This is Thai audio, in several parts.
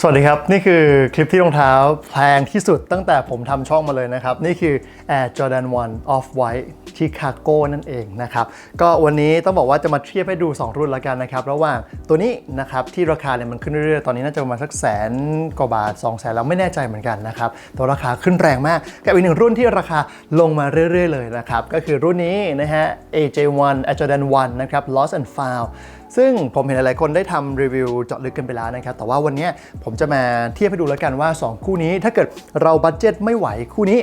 สวัสดีครับ นี่คือคลิปที่รองเท้าแพงที่สุดตั้งแต่ผมทำช่องมาเลยนะครับ นี่คือ Air Jordan 1 Off White Chicago นั่นเองนะครับก็วันนี้ต้องบอกว่าจะมาเทียบให้ดู 2 รุ่นแล้วกันนะครับ ระหว่างตัวนี้นะครับที่ราคาเนี่ยมันขึ้นเรื่อยๆ ตอนนี้น่าจะประมาณสักแสนกว่าบาท2แสนแล้วไม่แน่ใจเหมือนกันนะครับตัวราคาขึ้นแรงมากกับอีกหนึ่งรุ่นที่ราคาลงมาเรื่อยๆ เลยนะครับก็คือรุ่นนี้นะฮะ AJ1 Air Jordan 1นะครับ Lost and Found ซึ่งผมเห็นหลายๆคนได้ทำรีวิวเจาะลึกกันไปแล้วนะครับ แต่ว่าวันนี้ผมจะมาเทียบให้ดูแล้วกันว่า 2 คู่นี้ถ้าเกิดเราบัตเจ็ตไม่ไหวคู่นี้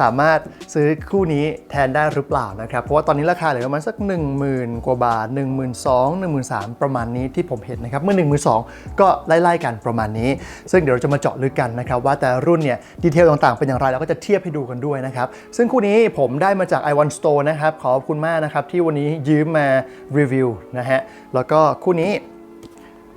สามารถซื้อคู่นี้แทนได้หรือเปล่านะครับ เพราะว่าตอนนี้ราคาเหลือประมาณสัก 10,000 กว่าบาท 1 2 0 0 0 1 3 0 0ประมาณนี้ที่ผมเห็นนะครับเมื่อ 1 2 0 0 0ก็ไล่ๆกันประมาณนี้ ซึ่งเดี๋ยวเราจะมาเจาะลึกกันนะครับ ว่าแต่รุ่นเนี่ยดีเทลต่างๆเป็นอย่างไรเราก็จะเทียบให้ดูกันด้วยนะครับ ซึ่งคู่นี้ผมได้มาจาก i o n Store นะครับขอบคุณมากนะครับที่วันนี้ยืมมารีวิวนะฮะแล้วก็คู่นี้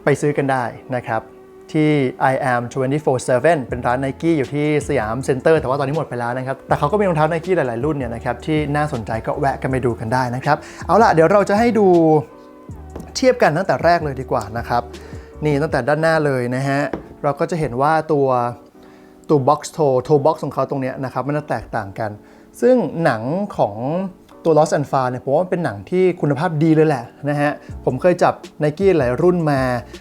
ไปซื้อกันได้นะครับ ที่ I am 24/7 เป็นร้าน n i กี้อยู่ที่สยามเซ็นเตอร์แต่ว่าตอนนี้หมดไปแล้วนะครับ แต่เขาก็มีรองเท้า n i กี้หลาย ๆ รุ่นเนี่ยนะครับที่น่าสนใจก็แวะกันไปดูกันได้นะครับ เอาล่ะ เดี๋ยวเราจะให้ดูเทียบกันตั้งแต่แรกเลยดีกว่านะครับ นี่ตั้งแต่ด้านหน้าเลยนะฮะ เราก็จะเห็นว่าตัวตัว box toe toe box ของเขาตรงเนี้ยนะครับมันจะแตกต่างกัน ซึ่งหนังของ ตัว Lost and Found เนี่ยผมว่ามันเป็นหนังที่คุณภาพดีเลยแหละนะฮะ ผมเคยจับ n i กี้หลายรุ่นมา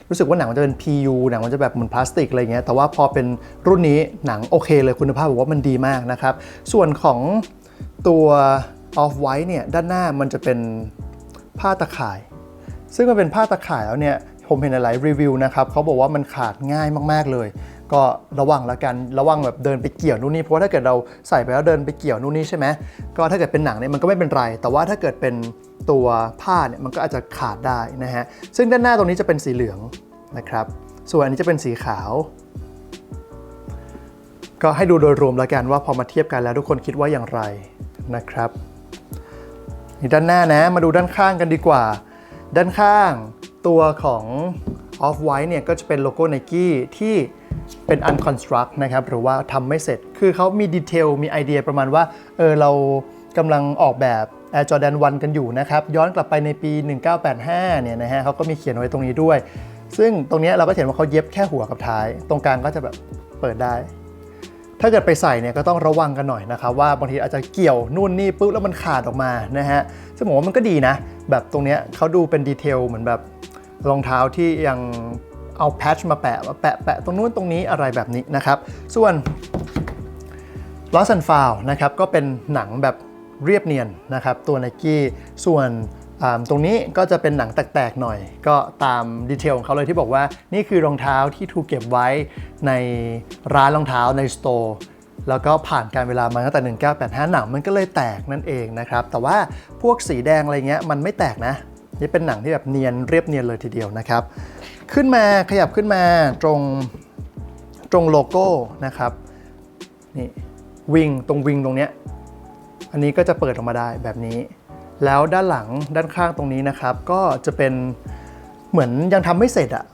รู้สึกว่าหนังมันจะเป็น PU หนังมันจะแบบเหมือนพลาสติกอะไรเงี้ยแต่ว่าพอเป็นรุ่นนี้หนังโอเคเลยคุณภาพผมว่ามันดีมากนะครับ ส่วนของตัว Off White เนี่ยด้านหน้ามันจะเป็นผ้าตะข่าย ซึ่งมันเป็นผ้าตะข่ายแล้วเนี่ยผมเห็นหลายรีวิวนะครับเขาบอกว่ามันขาดง่ายมาก ๆ เลย ก็ระวังล้วกันระวังแบบเดินไปเกี่ยวนู่นนี่เพราะว่าถ้าเกิดเราใส่ไปแล้วเดินไปเกี่ยวนู่นนี่ใช่ไหมก็ถ้าเกิดเป็นหนังเนี่ยมันก็ไม่เป็นไร แต่ว่าถ้าเกิดเป็นตัวผ้าเนี่ยมันก็อาจจะขาดได้นะฮะซึ่งด้านหน้าตรงนี้จะเป็นสีเหลืองนะครับ ส่วนอันนี้จะเป็นสีขาว ก็ให้ดูโดยรวมแล้วกันว่าพอมาเทียบกันแล้วทุกคนคิดว่าอย่างไรนะครับนี่ด้านหน้านะมาดูด้านข้างกันดีกว่า ด้านข้างตัวของ Off White เนี่ยก็จะเป็นโลโก้ Nike ที่ เป็น unconstruct นะครับหรือว่าทำไม่เสร็จ คือเขามีดีเทลมีไอเดียประมาณว่าเออเรากำลังออกแบบ Air Jordan 1กันอยู่นะครับ ย้อนกลับไปในปี 1985 เนี่ยนะฮะเขาก็มีเขียนไว้ตรงนี้ด้วย ซึ่งตรงนี้เราก็เห็นว่าเขาเย็บแค่หัวกับท้าย ตรงกลางก็จะแบบเปิดได้ ถ้าเกิดไปใส่เนี่ยก็ต้องระวังกันหน่อยนะครับว่าบางทีอาจจะเกี่ยวนู่นนี่ปุ๊บแล้วมันขาดออกมานะฮะซึ่งผมว่ามันก็ดีนะ แบบตรงเนี้ยเขาดูเป็นดีเทลเหมือนแบบรองเท้าที่ยัง เอาแพทชมาแปะมาแปะแปะตรงนู้นตรงนี้อะไรแบบนี้นะครับ ส่วน Lost and Found นะครับก็เป็นหนังแบบเรียบเนียนนะครับตัว n i กี้ส่วนตรงนี้ก็จะเป็นหนังแตก ๆ หน่อย ก็ตามดีเทลของเขาเลยที่บอกว่านี่คือรองเท้าที่ถูกเก็บไว้ในร้านรองเท้าในสโตร์แล้วก็ผ่านการเวลามาตั้งแต่ 1985 หนังมันก็เลยแตกนั่นเองนะครับ แต่ว่าพวกสีแดงอะไรเงี้ยมันไม่แตกนะ นี่เป็นหนังที่แบบเนียนเรียบเนียนเลยทีเดียวนะครับ ขึ้นมาขยับขึ้นมาตรงตรงโลโก้นะครับนี่วิงตรงวิงตรงเนี้ยอันนี้ก็จะเปิดออกมาได้แบบนี้ แล้วด้านหลังด้านข้างตรงนี้นะครับ ก็จะเป็นเหมือนยังทำไม่เสร็จอะ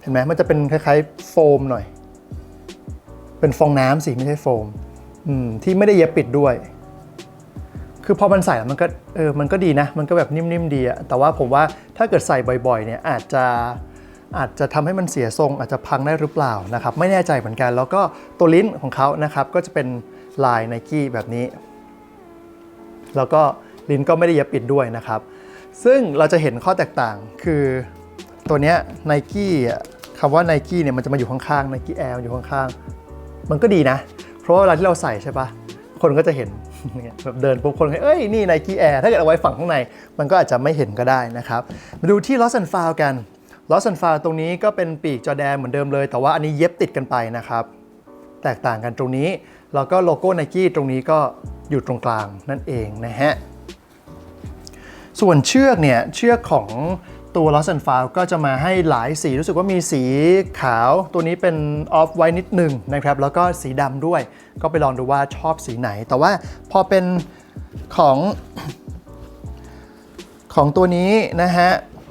เห็นไหมมันจะเป็นคล้ายๆโฟมหน่อย เป็นฟองน้ำสิไม่ใช่โฟมมที่ไม่ได้เย็บปิดด้วย คือพอมันใส่แล้วมันก็เออมันก็ดีนะ มันก็แบบนิ่มๆดีอะแต่ว่าผมว่าถ้าเกิดใส่บ่อยๆเนี่ยอาจจะอาจจะทำให้มันเสียทรง อาจจะพังได้หรือเปล่านะครับ ไม่แน่ใจเหมือนกัน แล้วก็ตัวลิ้นของเขานะครับก็จะเป็นลายไนกี้แบบนี้ แล้วก็ลิ้นก็ไม่ได้เย็บปิดด้วยนะครับ ซึ่งเราจะเห็นข้อแตกต่างคือตัวเนี้ยไนกี้คำว่าไนกี้เนี่ยมันจะมาอยู่ข้างๆไนกี้แอร์อยู่ข้างๆ มันก็ดีนะ เพราะว่าเวลาที่เราใส่ใช่ปะคนก็จะเห็น แบบเดินปุ๊บคนก็เอ้ย นี่ไนกี้แอร์ถ้าเกิดเอาไว้ฝั่งข้างใน มันก็อาจจะไม่เห็นก็ได้นะครับ มาดูที่ Lost and Found กัน Lost and Found ตรงนี้ก็เป็นปีกจอแดนเหมือนเดิมเลย แต่ว่าอันนี้เย็บติดกันไปนะครับ แตกต่างกันตรงนี้ แล้วก็โลโก้ไนกี้ตรงนี้ก็อยู่ตรงกลางนั่นเองนะฮะส่วนเชือกเนี่ยเชือกของ ตัว Lost and Found ก็จะมาให้หลายสีรู้สึกว่ามีสีขาวตัวนี้เป็นออฟไว้นิดหนึ่งนะครับ แล้วก็สีดำด้วย ก็ไปลองดูว่าชอบสีไหน แต่ว่าพอเป็นของ ของตัวนี้นะฮะ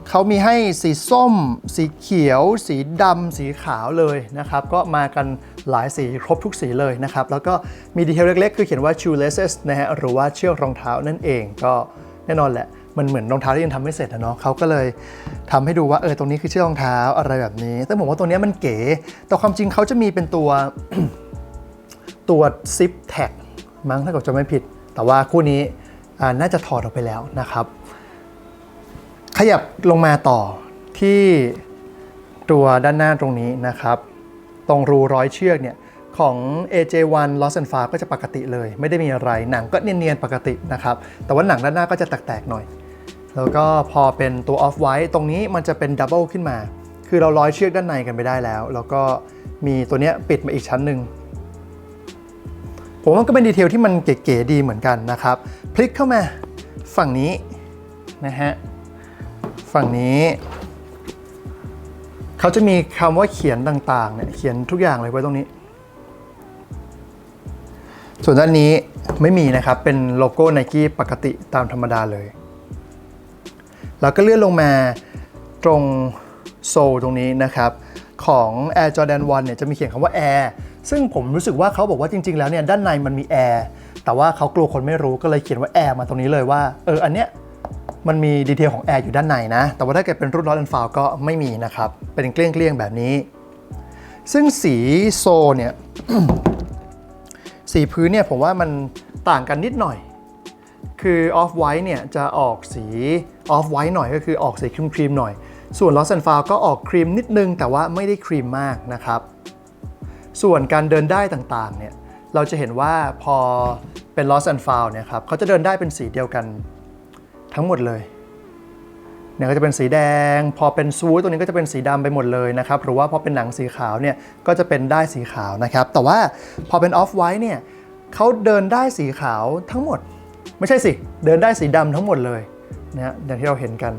เขามีให้สีส้ม สีเขียว สีดำสีขาวเลยนะครับ ก็มากันหลายสีครบทุกสีเลยนะครับ แล้วก็มีดีเทลเล็กๆ คือเขียนว่า shoelaces นะฮะหรือว่าเชือกรองเท้านั่นเองก็แน่นอนแหละ มันเหมือนรองเท้าที่ยังทำไม่เสร็จนะเนาะเขาก็เลยทำให้ดูว่าเออตรงนี้คือชื่อรองเท้าอะไรแบบนี้ แต่ผมว่าตัวนี้มันเก๋แต่ความจริงเขาจะมีเป็นตัวตัวซิปแท็กมั้งถ้าเกิดจะไม่ผิด แต่ว่าคู่นี้น่าจะถอดออกไปแล้วนะครับ ขยับลงมาต่อที่ตัวด้านหน้าตรงนี้นะครับ ตรงรูร้อยเชือกเนี่ยของ AJ1 Lost and Far ก็จะปกติเลย ไม่ได้มีอะไรหนังก็เนียนๆปกตินะครับ แต่ว่าหนังด้านหน้าก็จะแตกๆหน่อย แล้วก็พอเป็นตัว off white ตรงนี้มันจะเป็นดับเบิลขึ้นมา คือเราร้อยเชือกด้านในกันไปได้แล้ว แล้วก็มีตัวเนี้ยปิดมาอีกชั้นหนึ่งผมว่าก็เป็นดีเทลที่มันเก๋ๆดีเหมือนกันนะครับ พลิกเข้ามาฝั่งนี้นะฮะ ฝั่งนี้ เขาจะมีคำว่าเขียนต่างๆเนี่ยเขียนทุกอย่างเลยไว้ตรงนี้ ส่วนด้านนี้ไม่มีนะครับ เป็นโลโก้ n นกี้ปกติตามธรรมดาเลย แล้วก็เลื่อนลงมาตรงโซลตรงนี้นะครับของ Air Jordan 1เนี่ยจะมีเขียนคำว่า Air ซึ่งผมรู้สึกว่าเขาบอกว่าจริง ๆ แล้วเนี่ยด้านในมันมี Air แต่ว่าเขากลัวคนไม่รู้ก็เลยเขียนว่า Air มาตรงนี้เลยว่าเอออันเนี้ยมันมีดีเทลของ Air อยู่ด้านในนะ แต่ว่าถ้าเกิดเป็นรุ่น Lost and Found ก็ไม่มีนะครับ เป็นเกลี้ยงๆแบบนี้ ซึ่งสีโซลเนี่ยสีพื้นเนี่ยผมว่ามันต่างกันนิดหน่อย คือออฟไวท์เนี่ยจะออกสีออฟไวท์หน่อยก็คือออกสีครีมครีมๆหน่อย ส่วน Lost and Found ก็ออกครีมนิดนึงแต่ว่าไม่ได้ครีมมากนะครับ ส่วนการเดินได้ต่างๆเนี่ยเราจะเห็นว่าพอเป็น Lost and Found เนี่ยครับเขาจะเดินได้เป็นสีเดียวกันทั้งหมดเลยเนี่ยก็จะเป็นสีแดง พอเป็นซูตรงนี้ก็จะเป็นสีดำไปหมดเลยนะครับหรือว่าพอเป็นหนังสีขาวเนี่ยก็จะเป็นได้สีขาวนะครับ แต่ว่าพอเป็นออฟไวท์เนี่ยเขาเดินได้สีขาวทั้งหมด ไม่ใช่สิ เดินได้สีดำทั้งหมดเลยนะฮะอย่างที่เราเห็นกัน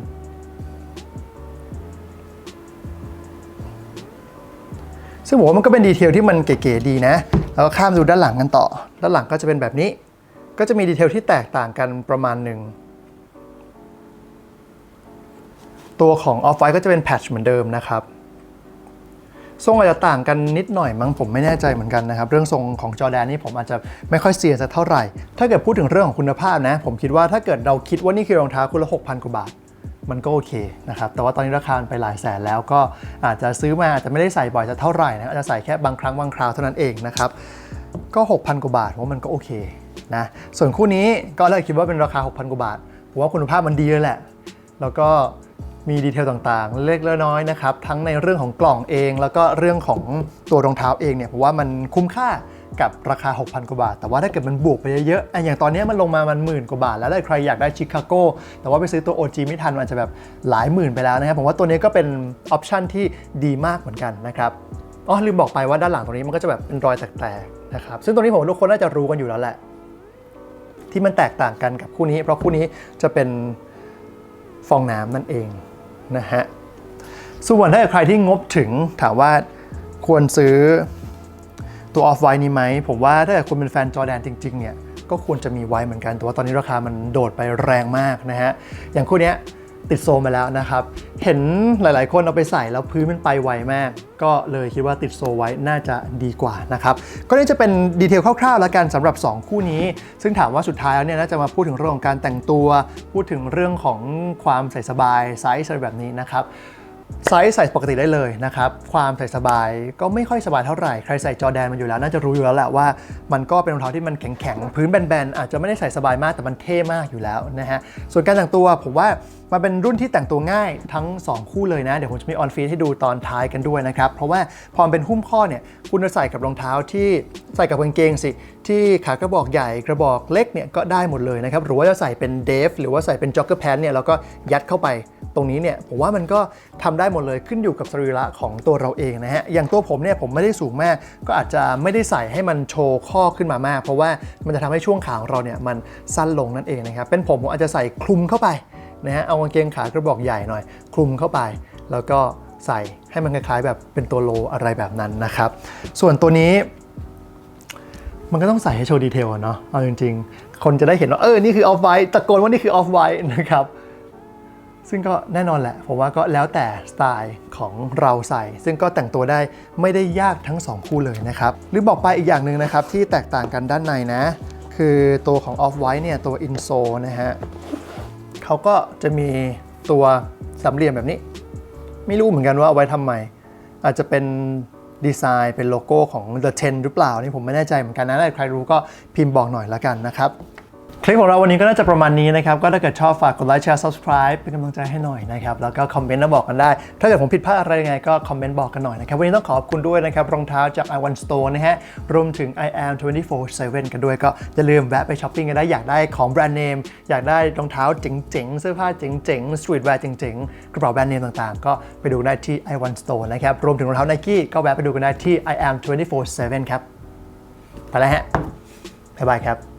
ซึ่งผมว่ามันก็เป็นดีเทลที่มันเก๋ๆดีนะ แล้วก็ข้ามดูด้านหลังกันต่อ ด้านหลังก็จะเป็นแบบนี้ ก็จะมีดีเทลที่แตกต่างกันประมาณหนึ่งตัวของ Off White ก็จะเป็นแพทช์เหมือนเดิมนะครับ ทรงอาจจะต่างกันนิดหน่อยมั้งผมไม่แน่ใจเหมือนกันนะครับ เรื่องทรงของจอแดนนี่ผมอาจจะไม่ค่อยเสียสักเท่าไหร่ ถ้าเกิดพูดถึงเรื่องของคุณภาพนะ ผมคิดว่าถ้าเกิดเราคิดว่านี่คือรองเท้าคุณละ6,000กว่าบาทมันก็โอเคนะครับ แต่ว่าตอนนี้ราคามันไปหลายแสนแล้วก็อาจจะซื้อมาอาจจะไม่ได้ใส่บ่อยจะเท่าไหร่นะอาจจะใส่แค่บางครั้งบางคราวเท่านั้นเองนะครับ ก็ 6,000 กว่าบาทว่ามันก็โอเคนะ ส่วนคู่นี้ก็เลยคิดว่าเป็นราคา 6,000 กว่าบาทผมว่าคุณภาพมันดีเลยแหละ แล้วก็ มีดีเทลต่างๆ เล็กๆน้อยๆนะครับ ทั้งในเรื่องของกล่องเอง แล้วก็เรื่องของตัวรองเท้าเองเนี่ยผมว่ามันคุ้มค่ากับราคา 6,000 กว่าบาท แต่ว่าถ้าเกิดมันบวกไปเยอะๆอะอย่างตอนนี้มันลงมามันหมื่นกว่าบาท แล้วถ้าใครอยากได้ชิคาโกแต่ว่าไปซื้อตัว OG ไม่ทันมันจจะแบบหลายหมื่นไปแล้วนะครับ ผมว่าตัวนี้ก็เป็นออปชันที่ดีมากเหมือนกันนะครับอ๋อลืมบอกไปว่าด้านหลังตรงนี้มันก็จะแบบเป็นรอยแตกๆนะครับซึ่งตรงนี้ผมว่าทุกคนน่าจะรู้กันอยู่แล้วแหละ ที่มันแตกต่างกันกับคู่นี้ เพราะคู่นี้จะเป็นฟองน้ำนั่นเอง นะฮะ ส่วนถ้าใครที่งบถึงถามว่าควรซื้อตัวออฟไวนี้ไหม ผมว่าถ้าเกิดคุณเป็นแฟนจอแดนจริง ๆ เนี่ย ก็ควรจะมีไว้เหมือนกัน แต่ว่าตอนนี้ราคามันโดดไปแรงมากนะฮะ อย่างคู่เนี้ย ติดโซมไปแล้วนะครับ เห็นหลายๆ คนเอาไปใส่แล้วพื้นมันไปไวมาก ก็เลยคิดว่าติดโซไว้น่าจะดีกว่านะครับ ก็นี่จะเป็นดีเทลคร่าวๆ แล้วกันสำหรับ 2 คู่นี้ ซึ่งถามว่าสุดท้ายแล้วเนี่ยน่าจะมาพูดถึงเรื่องของการแต่งตัว พูดถึงเรื่องของความใส่สบายไซส์อะไรแบบนี้นะครับ ไซส์ใส่ปกติได้เลยนะครับ ความใส่สบายก็ไม่ค่อยสบายเท่าไหร่ ใครใส่จอแดนมันอยู่แล้ว น่าจะรู้อยู่แล้วแหละว่า มันก็เป็นรองเท้าที่มันแข็งๆ พื้นแบนๆ อาจจะไม่ได้ใส่สบายมากแต่มันเท่มากอยู่แล้วนะฮะ ส่วนการแต่งตัวผมว่ามันเป็นรุ่นที่แต่งตัวง่ายทั้ง 2 คู่เลยนะ เดี๋ยวผมจะมีออนฟีให้ดูตอนท้ายกันด้วยนะครับ เพราะว่าพอมเป็นหุ้มข้อเนี่ยคุณจะใส่กับรองเท้าที่ใส่กับกางเกงสิ ที่ขากระบอกใหญ่กระบอกเล็กเนี่ยก็ได้หมดเลยนะครับหรือว่าจะใส่เป็นเดฟหรือว่าใส่เป็นจ็อกเกอร์แพนเนี่ยแล้วก็ยัดเข้าไป ตรงนี้เนี่ยผมว่ามันก็ทำได้หมดเลยขึ้นอยู่กับสรีระของตัวเราเองนะฮะอย่างตัวผมเนี่ยผมไม่ได้สูงมาก ก็อาจจะไม่ได้ใส่ให้มันโชว์ข้อขึ้นมามาก เพราะว่ามันจะทำให้ช่วงขาของเราเนี่ยมันสั้นลงนั่นเองนะครับเป็นผมผมอาจจะใส่คลุมเข้าไปนะฮะเอากางเกงขากระบอกใหญ่หน่อย คลุมเข้าไป แล้วก็ใส่ให้มันคล้ายๆ แบบเป็นตัวโลอะไรแบบนั้นนะครับ ส่วนตัวนี้มันก็ต้องใส่ให้โชว์ดีเทลเนาะ เอาจริงๆ คนจะได้เห็นว่า เออ นี่คือออฟไวท์ตะโกนว่านี่คือออฟไวท์นะครับ ซึ่งก็แน่นอนแหละ ผมว่าก็แล้วแต่สไตล์ของเราใส่ ซึ่งก็แต่งตัวได้ไม่ได้ยากทั้ง 2 คู่เลยนะครับหรือบอกไปอีกอย่างหนึ่งนะครับที่แตกต่างกันด้านในนะ คือตัวของ Off White เนี่ยตัว Inso นะฮะเขาก็จะมีตัวสามเหลี่ยมแบบนี้ ไม่รู้เหมือนกันว่าเอาไว้ทำไม อาจจะเป็นดีไซน์เป็นโลโก้ของ The 10หรือเปล่านี่ผมไม่แน่ใจเหมือนกันนะถ้าใครรู้ก็พิมพ์บอกหน่อยละกันนะครับ คลิปของเราวันนี้ก็น่าจะประมาณนี้นะครับ ก็ถ้าเกิดชอบฝากกดไลค์แชร์ subscribe เป็นกำลังใจให้หน่อยนะครับ แล้วก็คอมเมนต์มาบอกกันได้ ถ้าเกิดผมผิดพลาดอะไรยังไงก็คอมเมนต์บอกกันหน่อยนะครับ วันนี้ต้องขอบคุณด้วยนะครับ รองเท้าจาก i one store นะฮะ รวมถึง i am 24/7กันด้วย ก็อย่าลืมแวะไปช้อปปิ้งกันได้ อยากได้ของแบรนด์เนม อยากได้รองเท้าเจ๋งๆ เสื้อผ้าเจ๋งๆ สตรีทแวร์เจ๋งๆ กระเป๋าแบรนด์เนมต่างๆ ก็ไปดูได้ที่ i one store นะครับ รวมถึงรองเท้า Nike ก็แวะไปดูกันได้ที่ i am 24/7ครับ ไปแล้วฮะบ๊ายบายครับ